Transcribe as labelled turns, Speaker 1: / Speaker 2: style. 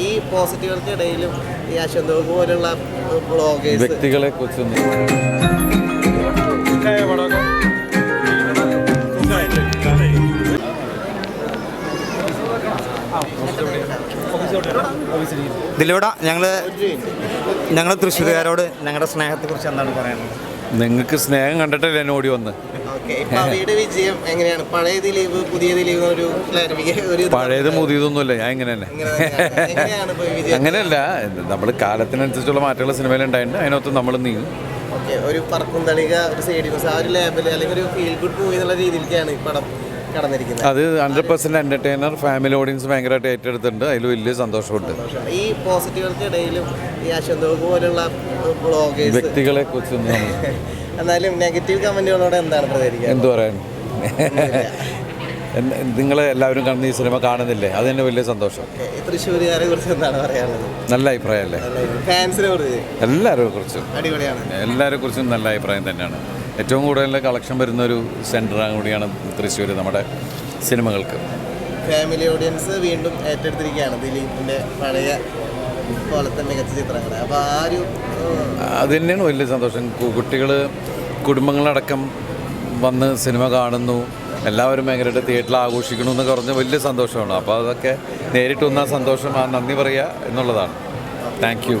Speaker 1: ഈ പോസിറ്റീവുകൾക്കിടയിലും ഈ അശ്വന്ത് പോലുള്ള ബ്ലോഗേഴ്സ്
Speaker 2: വ്യക്തികളെ കുറിച്ചൊന്നും
Speaker 3: ഇതിലൂടെ ഞങ്ങൾ ഞങ്ങൾ തൃശ്ശൂരുകാരോട് ഞങ്ങളുടെ സ്നേഹത്തെക്കുറിച്ച് എന്താണ് പറയുന്നത്
Speaker 2: നിങ്ങൾക്ക് സ്നേഹം കണ്ടിട്ടല്ലേ എന്നെ ഓടി വന്ന്?
Speaker 1: അവയുടെ വിജയം എങ്ങനെയാണ്? പഴയ ദിലീപ് പുതിയ ദിലീപ് ഒരു ഒരു
Speaker 2: പഴയത് പുതിയതൊന്നുമില്ല ഞാൻ ഇങ്ങനെ തന്നെ. അങ്ങനെയല്ല നമ്മൾ കാലത്തിനനുസരിച്ചുള്ള മാറ്റങ്ങൾ സിനിമയിൽ ഉണ്ടായിട്ടുണ്ട്. അതിനകത്ത് നമ്മൾ നീങ്ങും.
Speaker 1: ഒരു പറക്കും തളിക ഒരു സൈഡിമസ് ആ ഒരു ലേബൽ അല്ലെങ്കിൽ ഒരു ഫീൽ ഗുഡ് മൂവി എന്നുള്ള രീതിയിലേക്കാണ് ഈ പടം കടന്നിരിക്കുന്നത്.
Speaker 2: അത് hundred percent entertainer family audience ഭയങ്കരമായിട്ട് ഏറ്റെടുത്തിട്ടുണ്ട്. അതിൽ വലിയ സന്തോഷമുണ്ട്.
Speaker 1: ഈ പോസിറ്റീവുകൾക്കിടയിലും ഈ അശ്വന്തോഗ് പോലുള്ള
Speaker 2: വ്യക്തികളെ കുറിച്ചൊന്നും
Speaker 1: എന്നാലും നെഗറ്റീവ് കമന്റുകളോട് എന്താണ് പ്രതികരിക്കുക?
Speaker 2: എന്തു പറയാൻ? നിങ്ങൾ എല്ലാവരും കണ്ട് ഈ സിനിമ കാണുന്നില്ലേ? അത് തന്നെ വലിയ സന്തോഷം.
Speaker 1: തൃശ്ശൂരുകാരെ കുറിച്ച് എന്താണ് പറയാനുള്ളത്?
Speaker 2: നല്ല അഭിപ്രായമല്ലേ
Speaker 1: ഫാൻസിനെ കുറിച്ച്?
Speaker 2: എല്ലാവരെ കുറിച്ചും.
Speaker 1: അടിപൊളിയാണ്.
Speaker 2: എല്ലാവരെ കുറിച്ചും നല്ല അഭിപ്രായം തന്നെയാണ്. ഏറ്റവും കൂടുതൽ കളക്ഷൻ വരുന്ന ഒരു സെന്ററാണ് കൂടിയാണ് തൃശ്ശൂർ നമ്മുടെ സിനിമകൾക്ക്.
Speaker 1: ഫാമിലി ഓഡിയൻസ് വീണ്ടും ഏറ്റെടുത്തിരിക്കുകയാണ് ദിലീപിന്റെ പഴയ പോലത്തെ മികച്ച ചിത്രങ്ങൾ അപ്പൊ ആ ഒരു
Speaker 2: അത് തന്നെയാണ് വലിയ സന്തോഷം. കുട്ടികൾ കുടുംബങ്ങളടക്കം വന്ന് സിനിമ കാണുന്നു. എല്ലാവരും ഭയങ്കരമായിട്ട് തിയേറ്ററിൽ ആഘോഷിക്കണു എന്നൊക്കെ പറഞ്ഞ വലിയ സന്തോഷമാണ്. അപ്പോൾ അതൊക്കെ നേരിട്ട് വന്ന സന്തോഷം. ആ നന്ദി പറയുക എന്നുള്ളതാണ്. Thank you